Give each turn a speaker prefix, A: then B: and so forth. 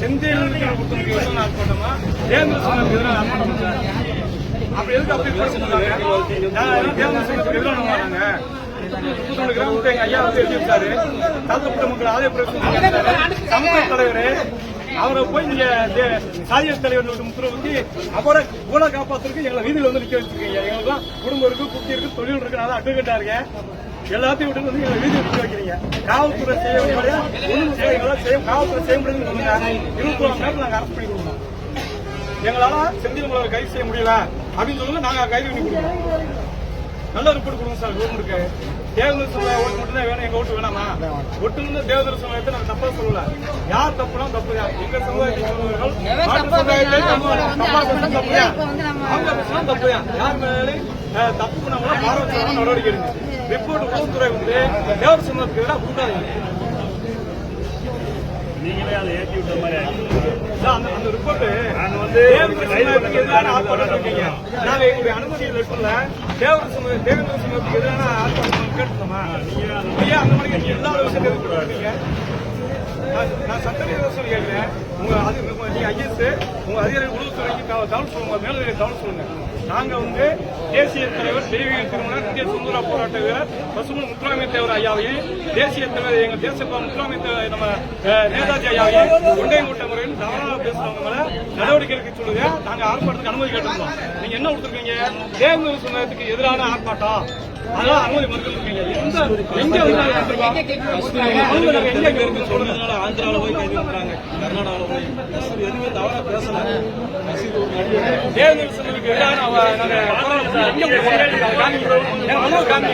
A: செந்தில் எதுக்கு அப்படி பேச சொன்னாங்க எங்க ஐயா வந்து எழுதி தாழ்த்தப்பட்ட மக்கள் ஆலய சமூக தலைவர் அவரை போய் நீங்க சாதிய தலைவர் முத்திரவுக்கு அவரை கூட காப்பாத்துறதுக்கு எங்களை வீதியில் வந்து நிக்க வச்சிருக்கீங்க. எங்களுக்கு குடும்பம் இருக்கு குட்டி இருக்கு தொழில் இருக்கு நான் அட்வொகேட்டா இருக்கேன். எல்லாத்தையும் விட்டு வந்து எங்களை வீதியில் நிக்க வைக்கிறீங்க காவல்துறை செய்ய வேண்டிய ஒண்ணும் செய்ய எங்களால செய்ய காவல்துறை செய்ய முடியும்னு சொல்லுங்க. இருபத்தி ஒரு நேரத்தில் நாங்க அரெஸ்ட் பண்ணி கொடுக்கணும் எங்களால செந்தில் கைது செய்ய முடியல. அப்படின்னு சொல்லுங்க நாங்க கைது பண்ணி கொடுக்கணும் நல்ல ரிப்போர்ட் கொடுங்க சார் கவர்மெண்ட்டுக்கு தேவதர் சமுதாய ஓட்டு மட்டும் தான் வேணும் எங்க ஓட்டு வேணாமா? ஒட்டு தேவதர் சமுதாயத்தை நாங்க தப்பா சொல்லல. யார் தப்புனா தப்பு தான். எங்க சமுதாயத்தை சொல்லுவார்கள் தப்பா யார் மேலே தப்பு பண்ணவங்களா பாரபட்சமான நடவடிக்கை எடுங்க. ரிப்போர்ட் உளவுத்துறை வந்து தேவர் சமுதாயத்துக்கு எதிராக கொடுக்காதீங்க
B: நீங்களே அதை ஏற்றி விட்ட மாதிரி
A: அந்த அந்த ரிப்போர்ட்
B: நாங்க வந்து
A: சமுதாயத்துக்கு எதிரான ஆர்ப்பாட்டம் இருக்கீங்க நாங்க எங்களுடைய அனுமதி லெட்டர்ல தேவதர் சமுதாய தேவேந்திர சமுதாயத்துக்கு எதிரான ஆர்ப்பாட்டம் கேட்டுக்கோமா ஐயா அந்த மாதிரி எல்லா விஷயத்தையும் கொடுக்குறீங்க நான் நான் சொல்லி கேட்கிறேன். உங்க அது நீங்க ஐஎஸ் உங்க அதிகாரி உளவுத்துறைக்கு கவனம் தகவல் சொல்லுங்க மேலே தகவல் சொல்லுங்க. நாங்க வந்து தேசிய தலைவர் தெய்வீக திருமணம் இந்திய சுதந்திர போராட்ட வீரர் பசுமன் முத்துராமிய தேவர் ஐயாவையும் தேசிய தலைவர் எங்க தேசப்பா முத்துராமிய தேவர் நம்ம நேதாஜி ஐயாவையும் கொண்டையங்கோட்டை முறையில் தவறாக பேசுறவங்க மேல நடவடிக்கை எடுக்க சொல்லுங்க. நாங்க ஆர்ப்பாட்டத்துக்கு அனுமதி கேட்டிருந்தோம் நீங்க என்ன கொடுத்துருக்கீங்க? தேர்தல் சொன்னதுக்கு எதிரான ஆர்ப்பாட்டம். அதெல்லாம் அனுமதி மறுத்துருக்கீங்க எங்க இருக்கு சொல்லுங்க
C: ஆந்திராவில் போய் கைது பண்றாங்க கர்நாடகாவில் போய் எதுவுமே தவறா பேசல
A: தேர்தல் காமி